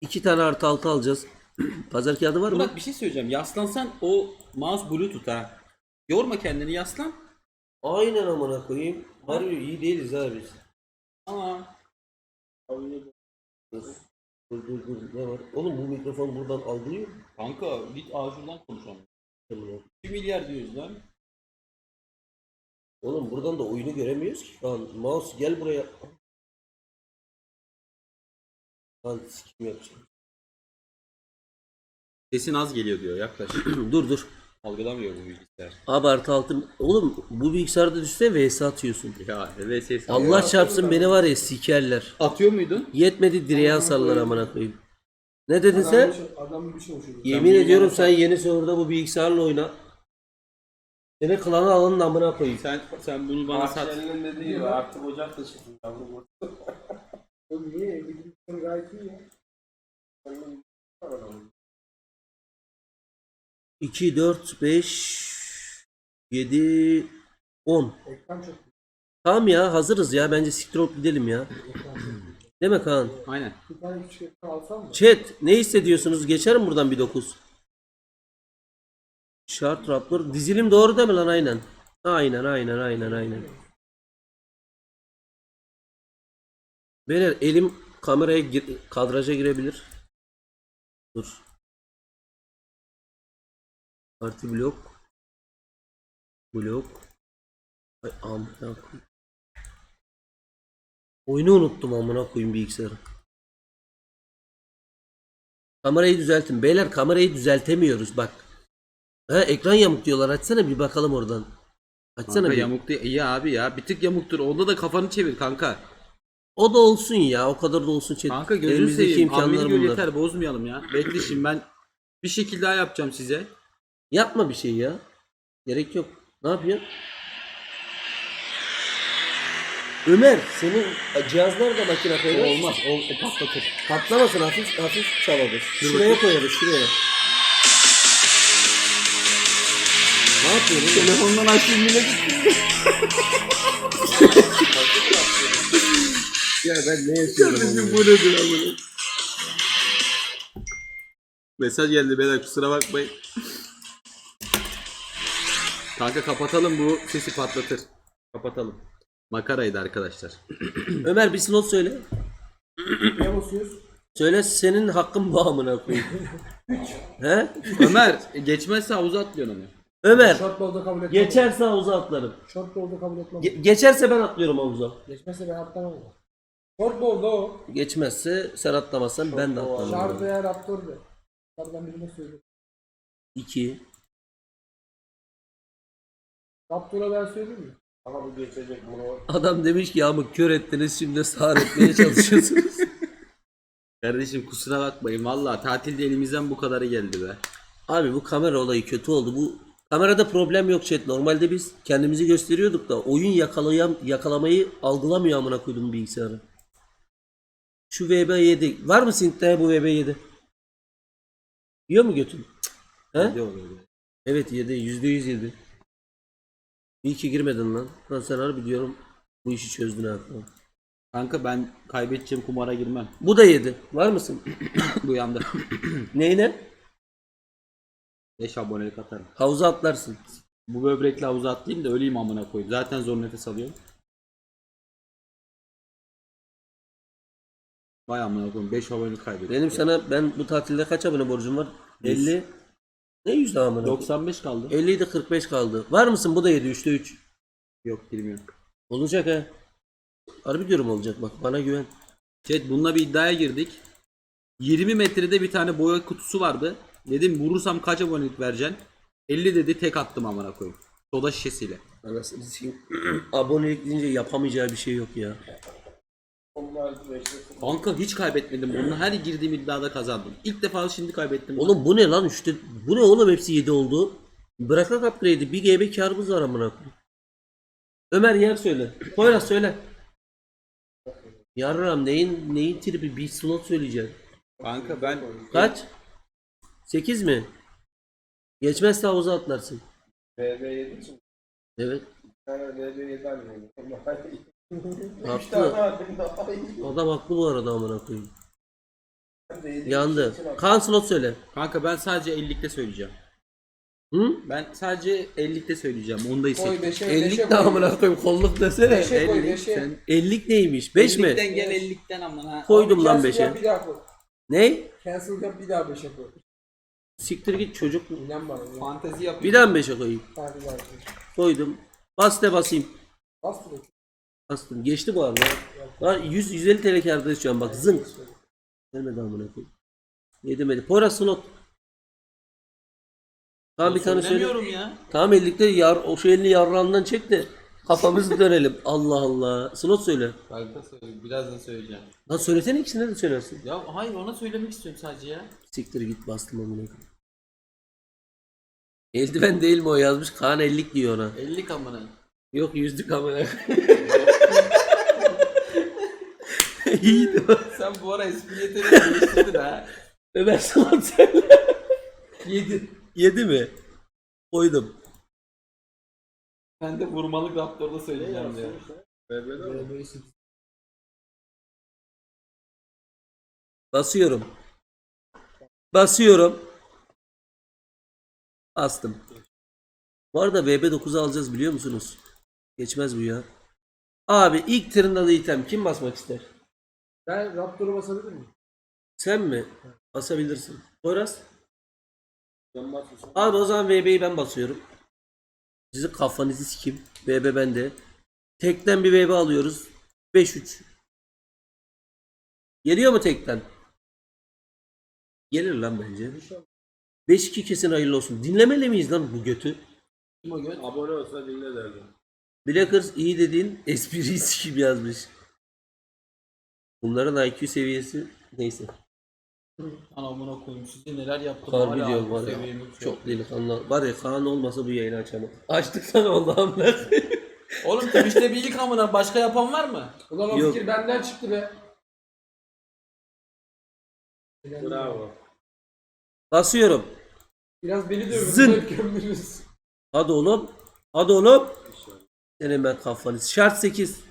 İki tane artı altı alacağız. Pazar kağıdı var mı? Murat bir şey söyleyeceğim. Yaslansan o mouse bluetooth ha. Yorma kendini yaslan. Aynen amına koyayım. Harbi iyi değiliz abi biz. Ama Dur dur dur ne var? Oğlum bu mikrofon buradan algılıyor mu? kanka git ağzından konuşalım. Amına. 1 milyar diyoruz lan. Oğlum buradan da oyunu göremiyoruz ki şu an. Mouse gel buraya. Lan sikim yapacağım. Sesin az geliyor diyor yaklaş. dur dur. Algılamıyor bu bilgisayar. Abi artı altı. Oğlum bu bilgisayarda düşse vs atıyorsun. Ya evet ses. Allah çarpsın beni var ya sikerler. Atıyor muydun? Yetmedi direğe asarlar amına koyayım. Ne dedin sen? Adam bir şey uçuyor. Yemin ediyorum sen yeni serverda bu bilgisayarla oyna. Seni klanı alın amına koyayım. Sen sen bunu bana sat. Bahçelinin dediği gibi artık ocak da çıktı. Oğlum niye? Bilgisayar gayet iyi ya. Onun- 2, 4, 5, 7, 10. Ekran çok Tamam ya hazırız ya. Bence siktir olup gidelim ya. Değil mi Kaan? Aynen. Bir tane küçük ekran alsam mı? Chat ne hissediyorsunuz? Geçerim buradan bir 9. Şart raptor. Dizilim doğru değil mi lan aynen? Aynen aynen aynen aynen. Beyler elim kameraya gir, kadraja girebilir. Dur. Parti blok. Blok. Ay amına koyayım. Oyunu unuttum amına koyayım bilgisayarı. Kamerayı düzeltin. Beyler kamerayı düzeltemiyoruz bak. Ha ekran yamuk diyorlar. Açsana bir bakalım oradan. Açsana Kanka bir. yamuk değil. İyi abi ya. Bir tık yamuktur. Onda da kafanı çevir kanka. O da olsun ya. O kadar da olsun. Chat. Kanka gözünü Elimizdeki seveyim. imkanlar gör bunlar. yeter. Bozmayalım ya. Bekle şimdi ben bir şekilde daha yapacağım size. Yapma bir şey ya. Gerek yok. Ne yapıyorsun? Ömer senin cihazlar da makine koyuyor. Olmaz. O, o patlatır. Patlamasın hafif hafif çalarız. Şuraya koyarız şuraya. Ne yapıyorsun? Telefondan açtım bile Ya ben ne yaşıyorum? Kardeşim bu nedir amına? Mesaj geldi beyler kusura bakmayın. Kanka kapatalım bu sesi patlatır. Kapatalım. Makaraydı arkadaşlar. Ömer bir slot söyle. Ne basıyoruz? Söyle senin hakkın bu amına koyayım. He? Ömer geçmezse havuza atlıyorsun onu. Ömer Short ball'da kabul etmem. geçerse havuza atlarım. Short ball'da kabul etmem. Ge- geçerse ben atlıyorum havuza. Geçmezse ben atlamam. Short ball'da o. Geçmezse sen atlamazsan ben de Şart atlamam. veya Raptor de. Bunlardan birine söyle. 2 Raptor'a ben söyleyeyim mi? Ama bu geçecek bunu. Adam demiş ki yağmur kör ettiniz şimdi sağır etmeye çalışıyorsunuz. Kardeşim kusura bakmayın valla tatilde elimizden bu kadarı geldi be. Abi bu kamera olayı kötü oldu. Bu kamerada problem yok chat. Normalde biz kendimizi gösteriyorduk da oyun yakalayan yakalamayı algılamıyor amına koydum bilgisayarı. Şu VB7 var mı Sint'te bu VB7? Yiyor mu götün? He? Oluyor? Evet yedi. Yüzde yüz yedi. İyi ki girmedin lan. Lan sen harbi diyorum bu işi çözdün ha. Kanka ben kaybedeceğim kumara girmem. Bu da yedi. Var mısın? bu yanda. Neyine? 5 abonelik atarım. Havuza atlarsın. Bu böbrekle havuza atlayayım da öleyim amına koyayım. Zaten zor nefes alıyorum. Vay amına koyayım 5 abonelik kaybettim. Benim sana ben bu tatilde kaç abone borcum var? 50. Ne yüzde amına? 95 kaldı. 50 idi 45 kaldı. Var mısın? Bu da yedi. 3'te 3. Yok girmiyor. Olacak ha. Harbi diyorum olacak bak bana güven. Chat bununla bir iddiaya girdik. 20 metrede bir tane boya kutusu vardı. Dedim vurursam kaç abonelik vereceksin? 50 dedi tek attım amına koyayım. Soda şişesiyle. Anasını sikeyim. Abonelik deyince yapamayacağı bir şey yok ya. Onlar beşte Kanka hiç kaybetmedim. Bunu her girdiğim iddiada kazandım. İlk defa şimdi kaybettim. Oğlum bu ne lan üçte bu ne oğlum hepsi 7 oldu. Bırakak upgrade'i bir GB karımız var amına koyayım. Ömer yer söyle. Poyraz söyle. Yarram neyin neyin tribi bir slot söyleyeceğim. Kanka ben Kaç? 8 mi? Geçmezse havuza atlarsın. BB7 için. Evet. Bir tane BB7 alayım. Üç Haklı. tane alayım daha iyi. Adam haklı bu arada amına koyayım. Ben de Yandı. Kaan slot söyle. Kanka ben sadece 50'likte söyleyeceğim. Hı? Ben sadece 50'likte söyleyeceğim. Onu da Koy hissettim. 5'e 50'lik ne amına koyayım kolluk desene. Beşe koy 50, 5'e. sen- 50'lik neymiş? 5 mi? 50'likten gel 50'likten amına. Koydum lan Cancel 5'e. yap, Bir daha koy. Ne? Cancel yap bir daha 5'e koy. Siktir git çocuk. İnan bana. inan. Fantezi yapayım. Bir daha mı 5'e koyayım? Ha, bir daha koy. Koydum. Bas de basayım. Bas direkt. Bastım. Geçti bu arada. Lan 100 150 TL kârdayız şu an bak zınk. Gelmedi amına koyayım. Yedimedi. Pora slot. Tamam bir tane söyle. Söylemiyorum ya. Tamam 50'likte yar, o şu elini yarrağından çek de kafamızı dönelim. Allah Allah. Slot söyle. Kanka söyle. Birazdan söyleyeceğim. Lan söylesene ikisine de söylersin. Ya hayır ona söylemek istiyorum sadece ya. Siktir git bastım amına koyayım. Eldiven değil mi o yazmış? Kaan 50'lik diyor ona. 50 amına. Yok yüzlük amına koyayım. İyiydi. Sen bu ara espri yeteneğini geliştirdin ha. Ömer slot söyle. 7. 7 mi? Koydum. Ben de vurmalık raptorda söyleyeceğim diyor. Basıyorum. Basıyorum. Bastım. Bu arada VB9'u alacağız biliyor musunuz? Geçmez bu ya. Abi ilk tırnalı item kim basmak ister? Ben Raptor'u basabilir miyim? Sen mi? Basabilirsin. Poyraz? Ben basmışım. Abi o zaman VB'yi ben basıyorum. Sizin kafanızı sikim. VB bende. Tekten bir VB alıyoruz. 5-3. Geliyor mu tekten? Gelir lan bence. 5-2 kesin hayırlı olsun. Dinlemeli miyiz lan bu götü? Kim o göt? Abone olsa dinle derdim. Blackers iyi dediğin espriyi sikim yazmış. Bunların IQ seviyesi neyse. Anamına koyayım size neler yaptım. Harbi hala diyorum var ya. seviyemi yok. Çok delikanlı. Var ya Kaan olmasa bu yayını açamam. Açtık sana oldu amına. Oğlum Twitch'te bir ilk amına başka yapan var mı? Ulan o Yok. fikir benden çıktı be. Bravo. Basıyorum. Biraz beni dövün. Zın. Zın. Gömdünüz. Hadi oğlum. Hadi oğlum. Senin ben kafanız. Şart 8.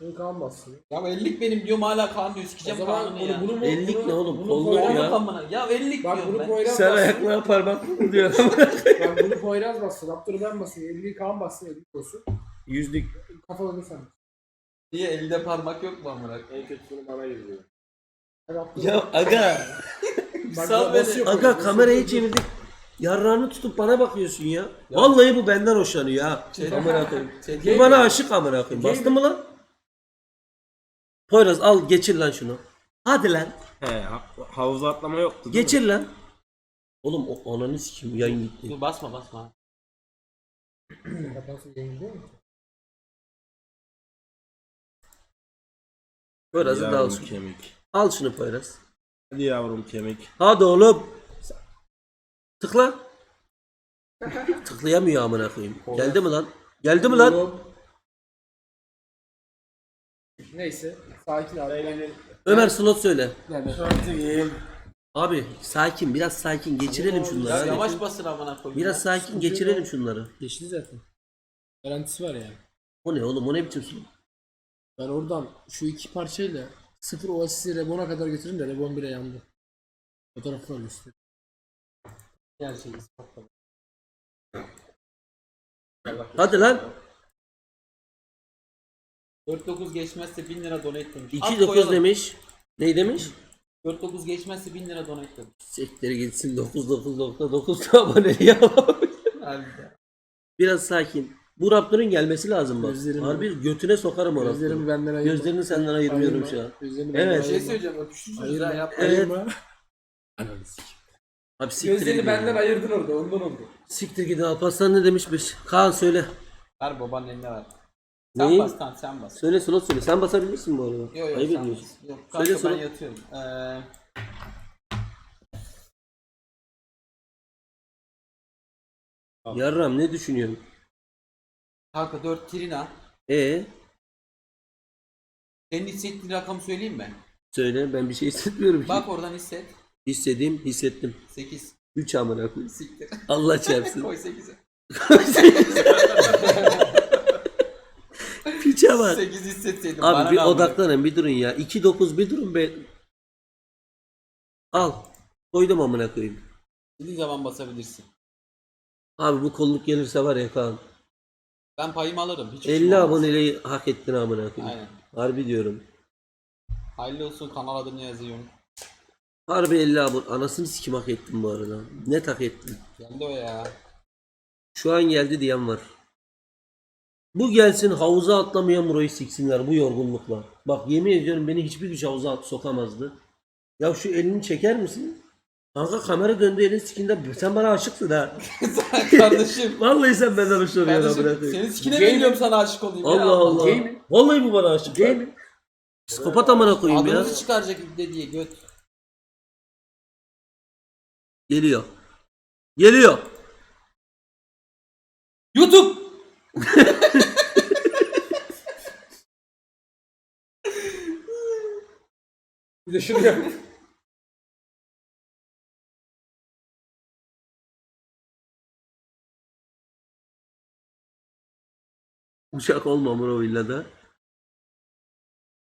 Bunu kan bassın. Ya 50'lik benim diyorum hala Kaan diyor O sikeceğim zaman bunu, ya. bunu, bunu, 50'lik bunu- ne oğlum? Bunu Kolluk Poyraz- ya. Oğlum amına. Ya 50'lik Bak diyorum bunu ben. Poyraz Sen bassın. ayaklarına parmak diyor. Bak bunu Poyraz bassın. Raptor'u ben basayım. 50'yi kan bassın. 50 olsun. Yüzlük. Kafalarını sen. Niye elde parmak yok mu amına? En kötüsünü bana yazıyor. Ya aga. Bak, sal beni. basıyor Aga Poyraz, kamerayı basıyor. çevirdik. Yarrağını tutup bana bakıyorsun ya. Vallahi bu benden hoşlanıyor ha. Şey- Amına koyayım. Bu bana aşık amına koyayım. Bastın mı lan? Poyraz al geçir lan şunu. Hadi lan. He, ha- havuza atlama yoktu değil Geçir lan. Oğlum o ananı sikim yayın gitti. Dur basma basma. Mi? mi? Poyraz'ı da al Yavrum şunu. kemik. Al şunu Poyraz. Hadi yavrum kemik. Hadi oğlum. Tıkla. Tıklayamıyor amına koyayım. Geldi mi lan? Geldi mi lan? Neyse. Sakin abi. Ömer slot söyle. Yani. Abi sakin biraz sakin geçirelim şunları. Ya hadi. yavaş basın amına koyayım. Biraz sakin geçirelim şunları. Geçti zaten. Garantisi var yani. O ne oğlum o ne biçim slot? Ben oradan şu iki parçayla sıfır Oasis'i Rebon'a kadar götürdüm de Rebon bile yandı. Fotoğrafını göster. Gerçeği. Hadi lan. 49 geçmezse 1000 lira donate demiş. 2.9 demiş. Ne demiş? 49 geçmezse 1000 lira donate demiş. Sektere gitsin 9.9.9 aboneliği alalım. Harbiden. Biraz sakin. Bu Raptor'un gelmesi lazım bak. Gözlerim- Harbi götüne sokarım o Gözlerimi Raptor'u. benden ayırma. Gözlerini senden ayırmıyorum Ayırma. şu an. Gözlerini Evet. Bir şey ayırma. söyleyeceğim öpüşürsünüz Ayırma. ha yapma. Evet. Ayırma. Abi siktir Gözlerini gidin benden ya. ayırdın orada. Ondan oldu. Siktir gidin Alparslan ne demişmiş? Kaan söyle. Ver babanın eline ver. Sen Neyi? bas tamam sen bas. Söyle slot söyle. Sen basabilirsin bu arada. Yok yok Ayıp sen ediyorsun. bas. Yok Söyle kanka ben sonra. yatıyorum. Ee, Yarram ne düşünüyorsun? kanka 4 Trina. E Senin hissettiğin rakamı söyleyeyim mi? söyle ben bir şey hissetmiyorum ki. Bak oradan hisset. Hissedeyim hissettim. 8. 3 amına koyayım. Siktir. Allah çarpsın. Koy 8'e. Piçe bak. 8 hissetseydim bana Abi bir ne amına- odaklanın bir durun ya. 2-9 bir durun be. Al. Koydum amına koyayım. İstediğin zaman basabilirsin. Abi bu kolluk gelirse var ya Kaan. Ben payımı alırım. Hiç 50 işim olmaz. aboneliği hak ettin amına koyayım. Aynen. Harbi diyorum. Hayırlı olsun kanal adını yazıyorum. Harbi 50 abone. Anasını sikim hak ettim bu arada. Net hak ettim. Geldi o ya. Şu an geldi diyen var. Bu gelsin havuza atlamayan burayı siksinler bu yorgunlukla. Bak yemin ediyorum beni hiçbir güç havuza sokamazdı. Ya şu elini çeker misin? Kanka kamera döndü elin sikinde. Sen bana aşıksın ha. Kardeşim. Vallahi sen benden hoşlanıyorsun Kardeşim senin sikine mi geliyorum sana aşık olayım ya? Allah Allah. Gay mi? Vallahi bu bana aşık. Gay mi? Psikopat amına koyayım ya. Adımızı çıkaracak ibne diye göt. Geliyor. Geliyor. YouTube. Bir de şunu yap. Uçak olma bro villada.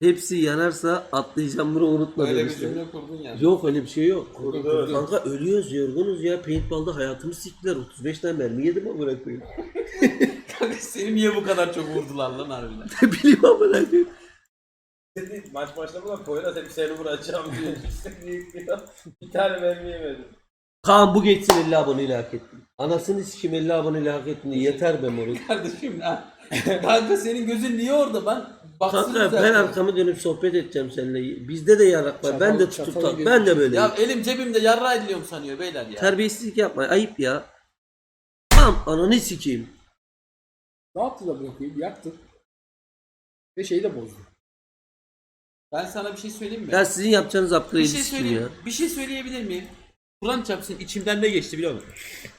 Hepsi yanarsa atlayacağım bunu unutma Böyle bir demişler. cümle kurdun ya. Yok öyle bir şey yok. Kurdu. Kanka ölüyoruz yorgunuz ya. Paintball'da hayatımı siktiler. 35 tane mermi yedim koyayım. Kanka seni niye bu kadar çok vurdular lan harbiden? Ne bileyim amına koyayım. Dedi, maç başlamadan Poyraz hep seni vuracağım diye. Bir tane mermi yemedim. Kaan bu geçsin 50 aboneyle hak ettin. Anasını sikim 50 aboneyle hak ettin. Yeter be moruk. Kardeşim ya. Kanka senin gözün niye orada ben? Baksana Kanka ben arkamı dönüp sohbet edeceğim seninle. Bizde de yarak var. ben de tutup çatalı tak. Ben de böyle. Ya elim cebimde yarra ediliyorum sanıyor beyler ya. Terbiyesizlik yapma. Ayıp ya. Tam ananı sikeyim. Ne yaptı da bırakayım? Yaktı. Ve şeyi de bozdu. Ben sana bir şey söyleyeyim mi? Ya sizin yapacağınız bir upgrade'i şey söyleyeyim. ya. Bir şey söyleyebilir miyim? Kur'an çarpsın içimden ne geçti biliyor musun?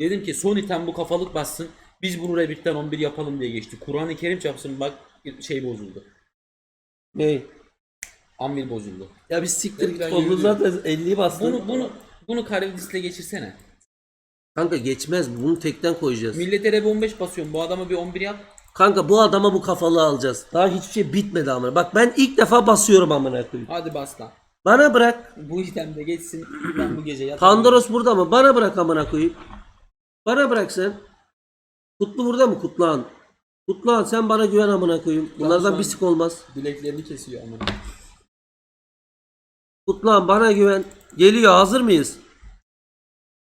Dedim ki son item bu kafalık bassın. Biz bunu Rabbit'ten 11 yapalım diye geçti. Kur'an-ı Kerim çarpsın bak şey bozuldu. Ne? Anvil bozuldu. Ya biz siktir git kolunu zaten 50'yi bastın. Bunu bunu bunu Karabidis'le geçirsene. Kanka geçmez. Bunu tekten koyacağız. Millete Reb 15 basıyorum. Bu adama bir 11 yap. Kanka bu adama bu kafalığı alacağız. Daha hiçbir şey bitmedi amına. Bak ben ilk defa basıyorum amına koyayım. Hadi bas lan. Bana bırak. Bu item de geçsin. Ben bu gece yatarım. Pandoros burada mı? Bana bırak amına koyayım. Bana bırak sen. Kutlu burada mı? Kutluhan. Kutluhan sen bana güven amına koyayım. Bunlardan bir sik olmaz. Bileklerini kesiyor ama. Kutluhan bana güven. Geliyor hazır mıyız?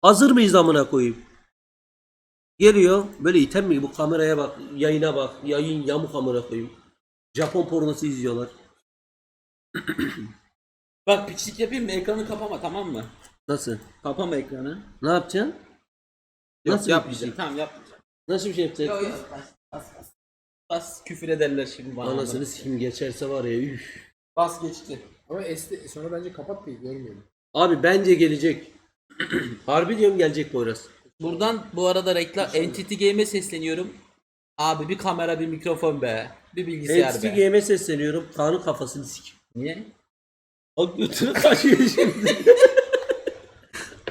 Hazır mıyız amına koyayım? Geliyor. Böyle item mi? Bu kameraya bak. Yayına bak. Yayın yamuk amına koyayım. Japon pornosu izliyorlar. Bak piçlik yapayım mı? Ekranı kapama tamam mı? Nasıl? Kapama ekranı. Ne yapacaksın? Yok Nasıl yapmayacağım. Tamam yapmayacağım. Nasıl bir şey yapacaksın? Yok yok. Bas, bas, bas. Bas küfür ederler şimdi bana. Anasını sikim geçerse var ya üf. Bas geçti. Ama esti sonra bence kapat bir görmeyelim. Abi bence gelecek. Harbi diyorum gelecek Poyraz. Buradan bu arada reklam Entity Game'e sesleniyorum. Abi bir kamera bir mikrofon be. Bir bilgisayar Entity be. Game'e sesleniyorum. Kaan'ın kafasını sik. Niye? O götünü kaçıyor şimdi.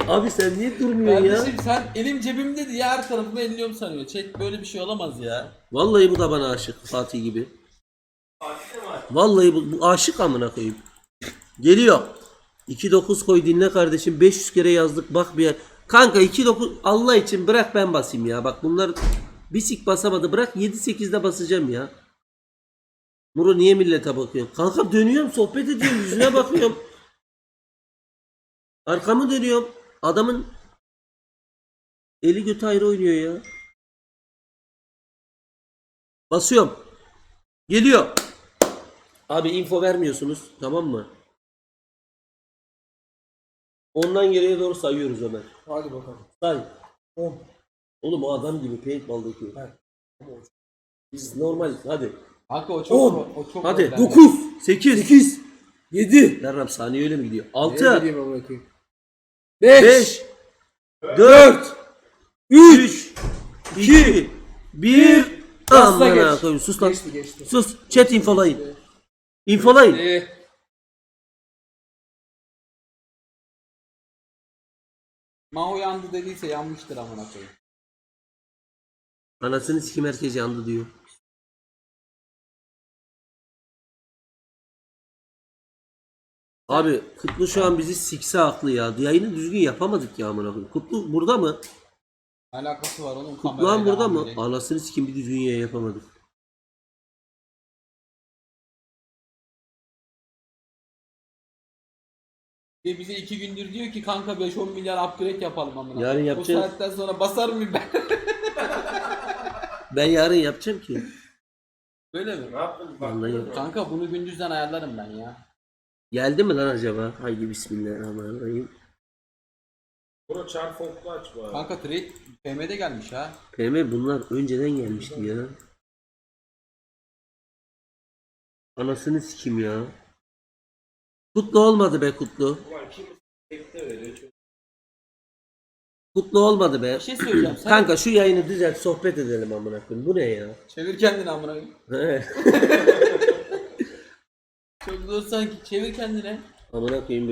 Abi sen niye durmuyorsun ya? Kardeşim sen elim cebimde diye her tarafımı elliyorum sanıyor. Chat böyle bir şey olamaz ya. Vallahi bu da bana aşık Fatih gibi. Vallahi bu, bu aşık amına koyayım. Geliyor. 2.9 koy dinle kardeşim. 500 kere yazdık bak bir yer. Kanka 2.9 Allah için bırak ben basayım ya. Bak bunlar bir sik basamadı. Bırak 7-8'de basacağım ya. Muro niye millete bakıyorsun? Kanka dönüyorum sohbet ediyorum yüzüne bakıyorum. Arkamı dönüyorum. Adamın eli götü ayrı oynuyor ya. Basıyorum. Geliyor. Abi info vermiyorsunuz tamam mı? Ondan geriye doğru sayıyoruz Ömer. Hadi bakalım. Say. 10. Oğlum o adam gibi paintball'daki. Evet. Biz normal hadi. Kanka o çok On. o çok Hadi önemli. 9 8 8 7. Derram saniye öyle mi gidiyor? Ne 6 bileyim amına koyayım. 5. 5 4 3 2 1 Basla Aman geç. koyayım sus lan. Geçti geçti. Sus chat infolayın. İnfolayın. Ee, Mao yandı dediyse yanmıştır amına koyayım. Anasını sikim herkes yandı diyor. Abi Kutlu şu an bizi sikse haklı ya. Yayını düzgün yapamadık ya amına koyayım. Kutlu burada mı? Alakası var onun Kutluhan burada mı? Anasını sikim bir düzgün yayın yapamadık. Bir bize iki gündür diyor ki kanka 5-10 milyar upgrade yapalım amına. Yarın Bu yapacağız. saatten sonra basar mıyım ben? Ben yarın yapacağım ki. Böyle mi? Ne yaptın? Bak. Vallahi. Kanka bunu gündüzden ayarlarım ben ya. Geldi mi lan acaba? Haydi bismillahirrahmanirrahim. Bro çar foklu aç bu arada. Kanka trade PM'de gelmiş ha. PM bunlar önceden gelmişti ya. Anasını sikim ya. Kutlu olmadı be Kutlu. Kutlu olmadı be. Bir şey söyleyeceğim. Sen Kanka şu yayını düzelt sohbet edelim amına koyayım. Bu ne ya? çevir kendini amına. koyayım. Çok zor sanki. Çevir kendine. amına koyayım